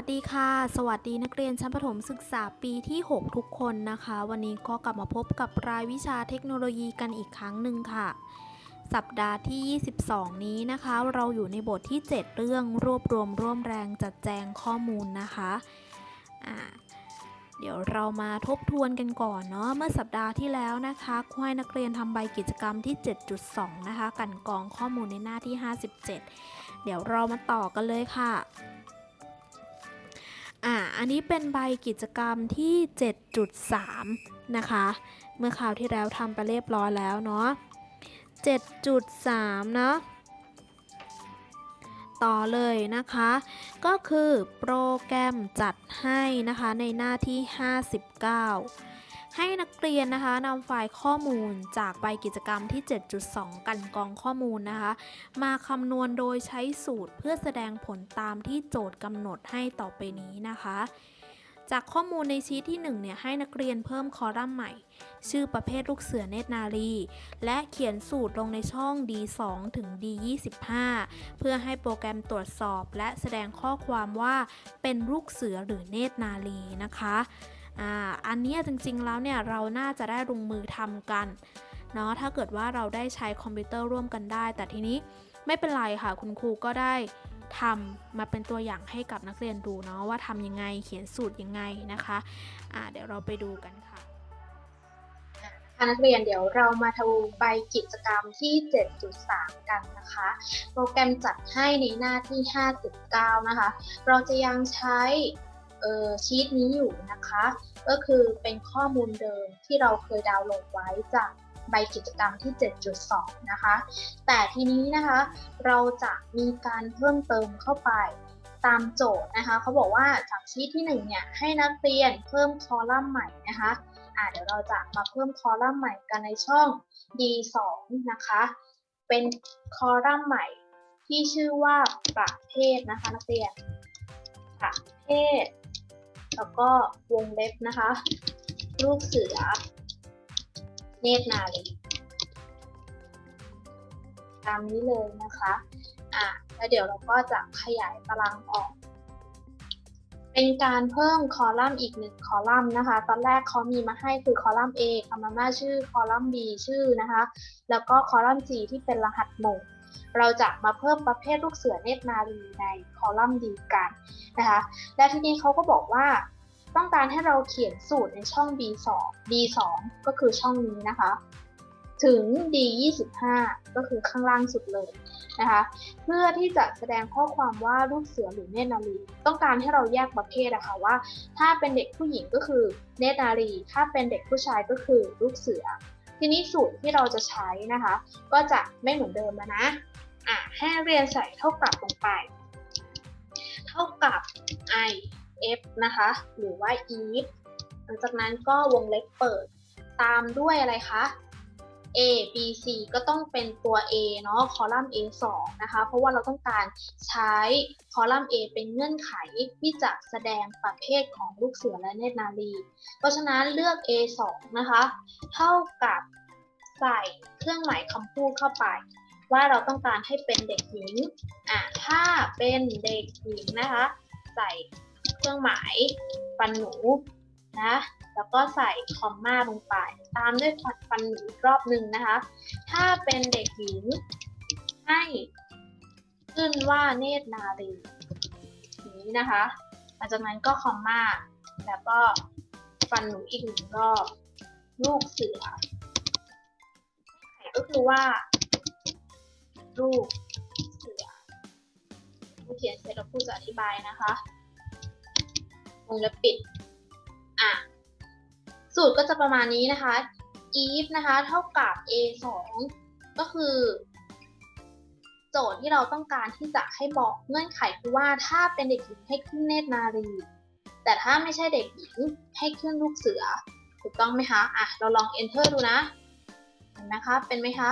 สวัสดีค่ะ สวัสดีนักเรียนชั้นประถมศึกษาปีที่ 6 ทุกคนนะคะ วันนี้ก็กลับมาพบกับรายวิชาเทคโนโลยีกันอีกครั้งหนึ่งค่ะ สัปดาห์ที่ 22 นี้นะคะ เราอยู่ในบทที่ 7 เรื่องรวบรวมร่วมแรงจัดแจงข้อมูลนะคะเดี๋ยวเรามาทบทวนกันก่อนเนาะเมื่อสัปดาห์ที่แล้วนะคะครูให้นักเรียนทำใบกิจกรรมที่ 7.2 นะคะ กันกรองข้อมูลในหน้าที่ 57 เดี๋ยวเรามาต่อกันเลยค่ะ อ่า อันนี้เป็นใบกิจกรรมที่ 7.3 นะคะ เมื่อคราวที่แล้วทำไปเรียบร้อยแล้วเนาะ 7.3 เนาะ ต่อเลยนะคะ ก็คือโปรแกรมจัดให้นะคะในหน้าที่ 59 ให้นักเรียนนะคะนำไฟล์ข้อมูลจากใบกิจกรรมที่ 7.2 กันกองข้อมูลนะคะ มาคำนวณโดยใช้สูตรเพื่อแสดงผลตามที่โจทย์กำหนดให้ต่อไปนี้นะคะ จากข้อมูลในชีทที่1เนี่ยให้นักเรียนเพิ่มคอลัมน์ใหม่ ชื่อประเภทลูกเสือเนตรนารี และเขียนสูตรลงในช่อง D2 ถึง D25 เพื่อให้โปรแกรมตรวจสอบ และแสดงข้อความว่าเป็นลูกเสือหรือเนตรนารีนะคะ อ่าอันนี้จริงๆแล้วเนี่ยเราน่าจะได้ลงมือทำกันเนาะถ้าเกิดว่าเราได้ใช้คอมพิวเตอร์ร่วมกันได้ แต่ทีนี้ไม่เป็นไรค่ะคุณครูก็ได้ทำมาเป็นตัวอย่างให้กับนักเรียนดูเนาะว่าทำยังไงเขียนสูตรยังไงนะคะอ่าเดี๋ยวเราไปดูกันค่ะค่ะนักเรียนเดี๋ยวเรามาดูใบกิจกรรมที่ 7.3 กันนะคะ โปรแกรมจัดให้ในหน้าที่ 59 นะคะ เราจะยังใช้ ชีตนี้อยู่นะคะ ก็คือเป็นข้อมูลเดิมที่เราเคยดาวน์โหลดไว้จากใบกิจกรรมที่ 7.2 นะคะ แต่ทีนี้นะคะเราจะมีการเพิ่มเติมเข้าไปตามโจทย์นะคะเขาบอกว่าจากชีตที่ 1 เนี่ย ให้นักเรียนเพิ่มคอลัมน์ใหม่นะคะอ่าเดี๋ยวเราจะมาเพิ่มคอลัมน์ใหม่กันในช่อง D2 นะคะ เป็นคอลัมน์ใหม่ที่ชื่อว่าประเภทนะคะนักเรียนประเภท แล้วก็วงเล็บนะคะ ลูกเสือ เนตรนารีตามนี้เลยนะคะ อะ แล้วเดี๋ยวเราก็จะขยายตารางออก เป็นการเพิ่มคอลัมน์อีกหนึ่งคอลัมน์นะคะ ตอนแรกเขามีมาให้คือคอลัมน์ A คำนำหน้าชื่อ คอลัมน์ B ชื่อนะคะ แล้วก็คอลัมน์ G ที่เป็นรหัสหมู่ เราจะมาเพิ่มประเภทลูกเสือเนตรนารีในคอลัมน์ D กันนะคะ และทีนี้เขาก็บอกว่าต้องการให้เราเขียนสูตรในช่อง B2 D2 ก็คือช่องนี้นะคะ ถึง D25 ก็คือข้างล่างสุดเลยนะคะ เพื่อที่จะแสดงข้อความว่าลูกเสือหรือเนตรนารี ต้องการให้เราแยกประเภทนะคะว่า ถ้าเป็นเด็กผู้หญิงก็คือเนตรนารี ถ้าเป็นเด็กผู้ชายก็คือลูกเสือ ทีนี้สูตรที่เราจะใช้นะคะ ก็จะไม่เหมือนเดิมแล้วนะอะให้เรียนใส่เท่ากับลงไป เท่ากับ i f นะคะ หรือว่า if หลังจากนั้นก็วงเล็บเปิด ตามด้วยอะไรคะ A B C ก็ต้องเป็นตัว A เนาะคอลัมน์ A 2นะคะ เพราะว่าเราต้องการใช้คอลัมน์ A เป็นเงื่อนไขที่จะแสดงประเภทของลูกเสือและเนตรนารี เพราะฉะนั้นเลือก A 2นะคะ เท่ากับใส่เครื่องหมายคำพูดเข้าไป ว่าเราต้องการให้เป็นเด็กหญิง อะ ถ้าเป็นเด็กหญิงนะคะ ใส่เครื่องหมายฟันหนู นะ แล้วก็ใส่คอมมาลงไป ตามด้วยฟันหนูอีกรอบหนึ่งนะคะ ถ้าเป็นเด็กหญิงให้ขึ้นว่าเนตรนารีนี้นะคะหลังจากนั้นก็คอมมาแล้วก็ฟันหนูอีกหนึ่งรอบ ลูกเสือก็คือว่า ลูกเสือผู้เขียนเสร็จแล้วผู้จะอธิบายนะคะวงเล็บปิด อะสูตรก็จะประมาณนี้นะคะ if นะคะ เท่ากับ a 2ก็คือ โจทย์ที่เราต้องการที่จะให้บอกเงื่อนไขคือว่าถ้าเป็นเด็กหญิงให้ขึ้นเนตรนารี แต่ถ้าไม่ใช่เด็กหญิงให้ขึ้นลูกเสือ ถูกต้องไหมคะอะเราลอง enter ดูนะเห็นไหมคะ เป็นไหมคะ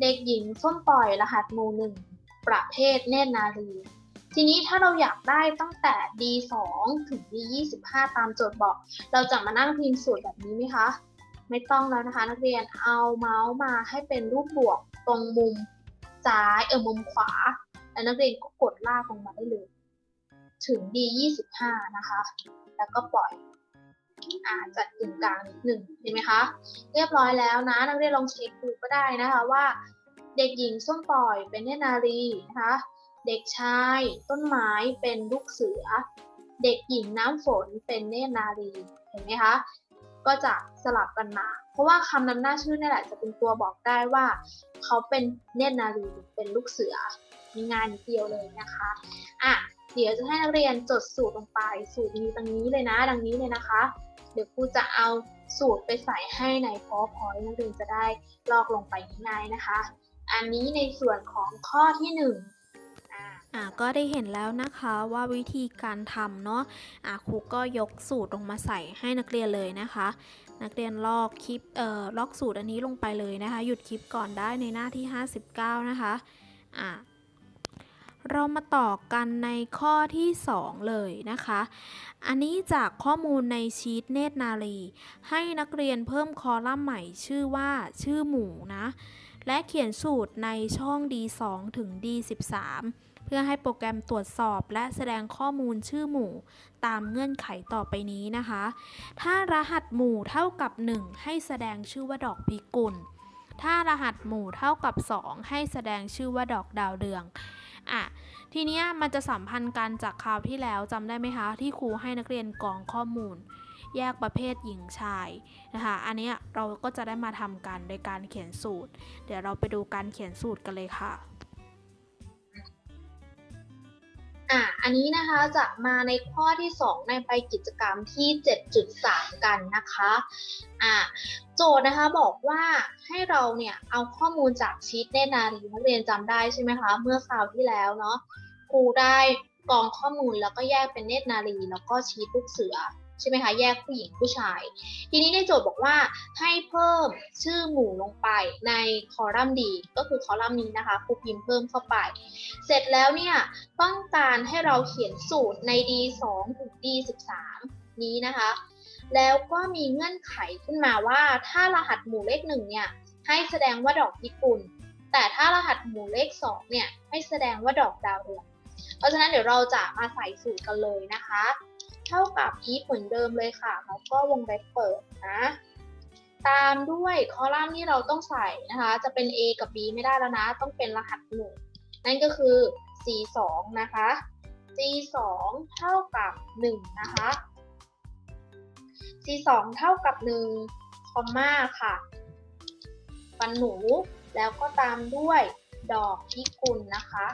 เด็กหญิงส้มปล่อยรหัสหมู่หนึ่งประเภทเนตรนารี ทีนี้ถ้าเราอยากได้ตั้งแต่ D2 ถึง D25 ตามโจทย์บอก เราจะมานั่งพิมพ์สูตรแบบนี้ไหมคะ ไม่ต้องแล้วนะคะ นักเรียนเอาเมาส์มาให้เป็นรูปบวกตรงมุมซ้ายเออมุมขวา แล้วนักเรียนก็กดลากลงมาได้เลย ถึง D 25 นะคะ แล้วก็ปล่อยอาจัดกึ่งกลางนิดหนึ่งเห็นไหมคะ เรียบร้อยแล้วนะ นักเรียนลองเช็คดูก็ได้นะคะว่า เด็กหญิงส้มปล่อยเป็นเนนารีนะคะ เด็กชาย ต้นไม้เป็นลูกเสือ เด็กหญิงน้ำฝนเป็นเนตรนารีเห็นไหมคะก็จะสลับกันมา เพราะว่าคำนำหน้าชื่อนี่แหละจะเป็นตัวบอกได้ว่า เขาเป็นเนตรนารีหรือเป็นลูกเสือ มีงานเดียวเลยนะคะอะเดี๋ยวจะให้นักเรียนจดสูตรลงไป สูตรมีดังนี้เลยนะ ดังนี้เลยนะคะ เดี๋ยวครูจะเอาสูตรไปใส่ให้ใน PowerPoint นักเรียนจะได้ลอกลงไปง่ายๆนะคะ อันนี้ในส่วนของข้อที่หนึ่ง อ่าก็ได้เห็นแล้วนะคะว่าวิธีการทำเนาะอะครูก็ยกสูตรลงมาใส่ให้นักเรียนเลยนะคะ นักเรียนลอกคลิปเอ่อลอกสูตรอันนี้ลงไปเลยนะคะ หยุดคลิปก่อนได้ในหน้าที่ 59 นะคะอะเรามาต่อกันในข้อที่ 2 เลยนะคะ อันนี้จากข้อมูลในชีตเนตรนารี ให้นักเรียนเพิ่มคอลัมน์ใหม่ชื่อว่าชื่อหมู่นะ และเขียนสูตรในช่อง D2 ถึง D13 เพื่อให้โปรแกรมตรวจสอบและแสดงข้อมูลชื่อหมู่ ตามเงื่อนไขต่อไปนี้นะคะ ถ้ารหัสหมู่เท่ากับ 1 ให้แสดงชื่อว่าดอกพิกุล ถ้ารหัสหมู่เท่ากับ 2 ให้แสดงชื่อว่าดอกดาวเรืองอะทีเนี้ยมันจะสัมพันธ์กันจากคราวที่แล้วจำได้ไหมคะ ที่ครูให้นักเรียนกรองข้อมูล แยกประเภทหญิงชายนะคะอันนี้เราก็จะได้มาทำกันโดยการเขียนสูตร เดี๋ยวเราไปดูการเขียนสูตรกันเลยค่ะ อะอันนี้นะคะจะมาในข้อที่ 2 ในไปกิจกรรมที่ 7.3 กันนะคะอะโจทย์นะคะบอกว่าให้เราเนี่ยเอาข้อมูลจากชีตเนตนารีนักเรียนจำได้ใช่ไหมคะเมื่อคราวที่แล้วเนาะครูได้กองข้อมูลแล้วก็แยกเป็นเนตรนารีแล้วก็ชีตลูกเสือ ใช่ไหมคะแยกผู้หญิงผู้ชาย ทีนี้ในโจทย์บอกว่าให้เพิ่มชื่อหมู่ลงไปในคอลัมน์ดีก็คือคอลัมน์นี้นะคะครูพิมพ์เพิ่มเข้าไป เสร็จแล้วเนี่ยต้องการให้เราเขียนสูตรใน D2 ถึง D13 นี้นะคะ แล้วก็มีเงื่อนไขขึ้นมาว่าถ้ารหัสหมู่เลขหนึ่งเนี่ยให้แสดงว่าดอกพิกุลแต่ถ้ารหัสหมู่เลขสองเนี่ยให้แสดงว่าดอกดาวเรืองเพราะฉะนั้นเดี๋ยวเราจะมาใส่สูตรกันเลยนะคะ เท่ากับ if เหมือนเดิมเลยค่ะ แล้วก็วงเล็บเปิดนะ ตามด้วยคอลัมน์ที่เราต้องใส่นะคะ จะเป็น A กับ B ไม่ได้แล้วนะ ต้องเป็นรหัสหมู่งนั่นก็คือ C 2 นะคะ C 2 เท่ากับ 1 นะคะ C 2 เท่ากับ1คอมมาค่ะฟันหนู แล้วก็ตามด้วยดอกพิกุลนะคะ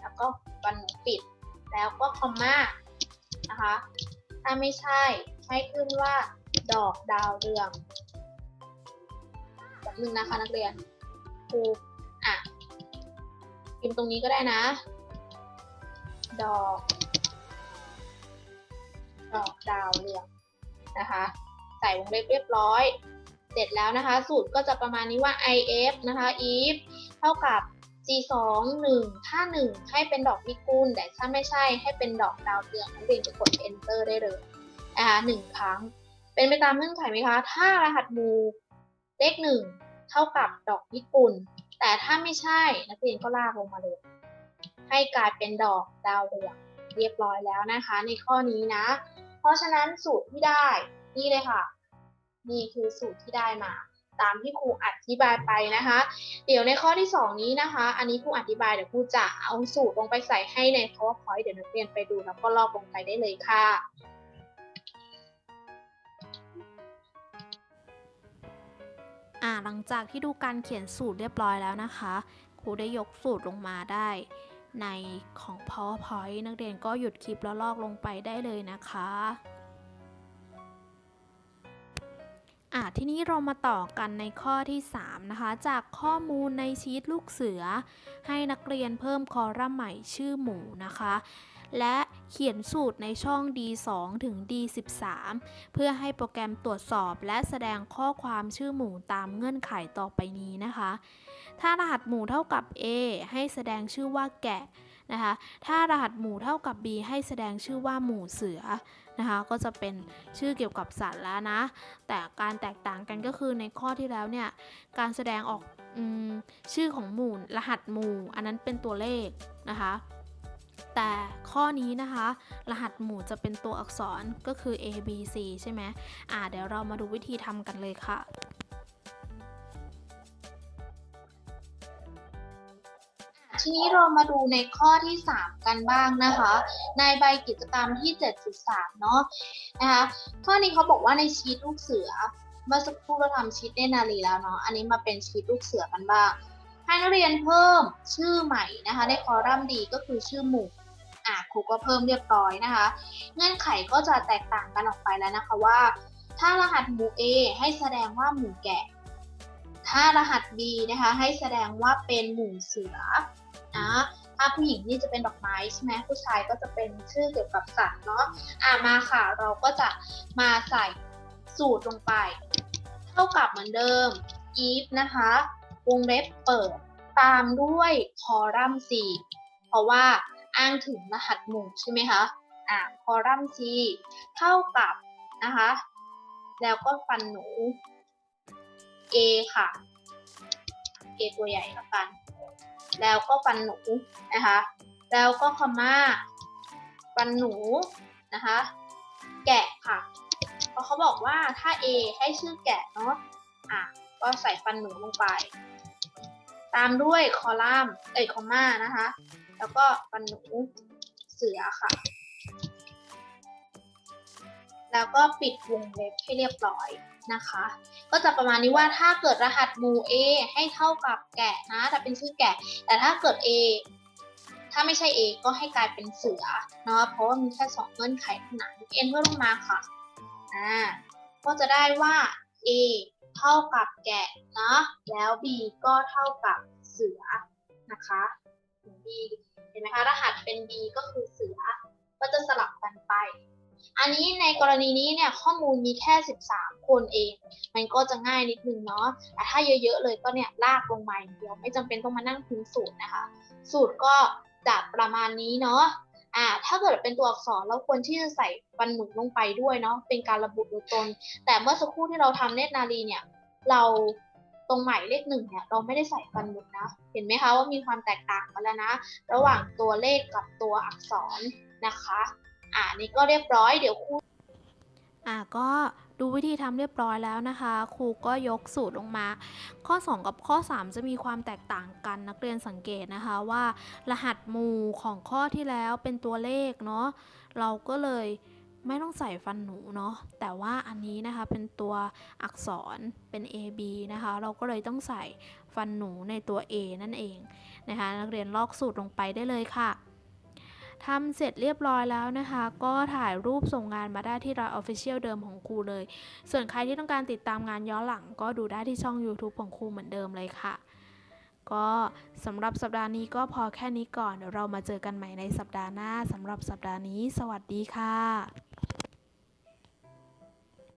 แล้วก็ฟันหนูปิด แล้วก็คอมมานะคะ ถ้าไม่ใช่ให้ขึ้นว่า ดอกดาวเรืองแบบนึงนะคะนักเรียนครูอะพิมพ์ตรงนี้ก็ได้นะ ดอก ดอกดาวเรืองนะคะ ใส่วงเล็บเรียบร้อย เสร็จแล้วนะคะ สูตรก็จะประมาณนี้ว่า if นะคะ if เท่ากับ g 2 1ถ้า 1 ให้เป็นดอกพิกุลแต่ถ้าไม่ใช่ให้เป็นดอกดาวเรืองนักเรียนจะกด enter ได้เลยนะคะหนึ่งครั้ง เป็นไปตามเงื่อนไขไหมคะ ถ้ารหัสมูเลขหนึ่งเท่ากับดอกพิกุลแต่ถ้าไม่ใช่นักเรียนก็ลากลงมาเลย ให้กลายเป็นดอกดาวเรืองเรียบร้อยแล้วนะคะ ในข้อนี้นะ เพราะฉะนั้นสูตรที่ได้นี่เลยค่ะ นี่คือสูตรที่ได้มา ตามที่ครูอธิบายไปนะคะ เดี๋ยวในข้อที่ 2 นี้นะคะ อันนี้ครูอธิบายเดี๋ยวครูจะเอาสูตรลงไปใส่ให้ใน PowerPoint เดี๋ยวนักเรียนไปดูแล้วก็ลอกลงไปได้เลยค่ะอ่าหลังจากที่ดูการเขียนสูตรเรียบร้อยแล้วนะคะ ครูได้ยกสูตรลงมาได้ในของ PowerPoint นักเรียนก็หยุดคลิปแล้วลอกลงไปได้เลยนะคะ อะทีนี้เรามาต่อกันในข้อที่ 3 นะคะ จากข้อมูลในชีตลูกเสือ ให้นักเรียนเพิ่มคอลัมน์ใหม่ชื่อหมูนะคะ และเขียนสูตรในช่อง D2 ถึง D13 เพื่อให้โปรแกรมตรวจสอบและแสดงข้อความชื่อหมูตามเงื่อนไขต่อไปนี้นะคะ ถ้ารหัสหมูเท่ากับ A ให้แสดงชื่อว่าแกะนะคะ ถ้ารหัสหมูเท่ากับ B ให้แสดงชื่อว่าหมูเสือ นะคะ ก็จะเป็นชื่อเกี่ยวกับสัตว์แล้วนะ แต่การแตกต่างกันก็คือในข้อที่แล้วเนี่ย การแสดงออกอชื่อของหมู่รหัสหมู่ อันนั้นเป็นตัวเลขนะคะแต่ข้อนี้นะคะ รหัสหมู่จะเป็นตัวอักษรก็คือ A B C ใช่ไหมอ่าเดี๋ยวเรามาดูวิธีทำกันเลยค่ะ ทีนี้เรามาดูในข้อที่ 3 กันบ้างนะคะ ในใบกิจกรรมที่ 7.3 เนาะนะคะข้อนี้เขาบอกว่าในชีตลูกเสือ เมื่อสักครู่เราทำชีตเนนารีแล้วเนาะอันนี้มาเป็นชีตลูกเสือกันบ้างให้นักเรียนเพิ่มชื่อใหม่นะคะ ในคอลัมน์ดีก็คือชื่อหมู่อะครูก็เพิ่มเรียบร้อยนะคะ เงื่อนไขก็จะแตกต่างกันออกไปแล้วนะคะว่า ถ้ารหัสหมู่ A ให้แสดงว่าหมู่แกะถ้ารหัส B นะคะ ให้แสดงว่าเป็นหมู่เสือ นะ ถ้าผู้หญิงนี่จะเป็นดอกไม้ใช่ไหมผู้ชายก็จะเป็นชื่อเกี่ยวกับสัตว์เนาะอะมาค่ะ เราก็จะมาใส่สูตรลงไป เท่ากับเหมือนเดิม if นะคะ วงเล็บเปิด ตามด้วยคอลัมน์ C เพราะว่าอ้างถึงรหัสหมู่ใช่ไหมคะ อะคอลัมน์ C เท่ากับนะคะ แล้วก็ฟันหนู A ค่ะ A ตัวใหญ่ล้วกัน แล้วก็ฟันหนูนะคะ แล้วก็คอมมาฟันหนูนะคะ แกะค่ะเพราะเขาบอกว่าถ้า A ให้ชื่อแกะเนาะอะก็ใส่ฟันหนูลงไป ตามด้วยคอลัมน์เอ้ยคอมมานะคะ แล้วก็ฟันหนูเสือค่ะ แล้วก็ปิดวงเล็บให้เรียบร้อยนะคะ ก็จะประมาณนี้ว่าถ้าเกิดรหัสหมู่ A ให้เท่ากับแกะนะแต่เป็นชื่อแกะ แต่ถ้าเกิด A ถ้าไม่ใช่ A ก็ให้กลายเป็นเสือเนาะเพราะว่ามีแค่สองเงื่อนไขเท่านั้น n เพิ่มลงมาค่ะอ่าก็จะได้ว่า A เท่ากับแกะเนาะแล้ว B ก็เท่ากับเสือนะคะ B เห็นไหมคะรหัสเป็น B ก็คือเสือก็จะสลับกัน อันนี้ในกรณีนี้เนี่ยข้อมูลมีแค่ 13 คนเอง มันก็จะง่ายนิดนึงเนาะแต่ถ้าเยอะๆเลยก็เนี่ยลากลงมาอย่างเดียวไม่จำเป็นต้องมานั่งพิมพ์สูตรนะคะ สูตรก็จะประมาณนี้เนาะอ่าถ้าเกิดเป็นตัวอักษรเราควรที่จะใส่ฟันหมุนลงไปด้วยเนาะเป็นการระบุตัวตน แต่เมื่อสักครู่ที่เราทำเนตรนารีเนี่ย เราตรงหมายเลขหนึ่งเนี่ยเราไม่ได้ใส่ฟันหมุนนะ เห็นไหมคะว่ามีความแตกต่างกันแล้วนะ ระหว่างตัวเลขกับตัวอักษรนะคะ อ่านี่ก็เรียบร้อยเดี๋ยวครูอะก็ดูวิธีทำเรียบร้อยแล้วนะคะ ครูก็ยกสูตรลงมา ข้อ 2 กับข้อ 3 จะมีความแตกต่างกันนักเรียนสังเกตนะคะว่า รหัสหมู่ของข้อที่แล้วเป็นตัวเลขเนาะเราก็เลยไม่ต้องใส่ฟันหนูเนาะแต่ว่าอันนี้นะคะเป็นตัวอักษรเป็น A B นะคะ เราก็เลยต้องใส่ฟันหนูในตัว A นั่นเองนะคะ นักเรียนลอกสูตรลงไปได้เลยค่ะ ทำเสร็จเรียบร้อยแล้วนะคะ ก็ถ่ายรูปส่งงานมาได้ที่ร้านออฟฟิเชียลเดิมของครูเลย ส่วนใครที่ต้องการติดตามงานย้อนหลัง ก็ดูได้ที่ช่อง YouTube ของครูเหมือนเดิมเลยค่ะ ก็สำหรับสัปดาห์นี้ก็พอแค่นี้ก่อนเดี๋ยวเรามาเจอกันใหม่ในสัปดาห์หน้าสำหรับสัปดาห์นี้ สวัสดีค่ะ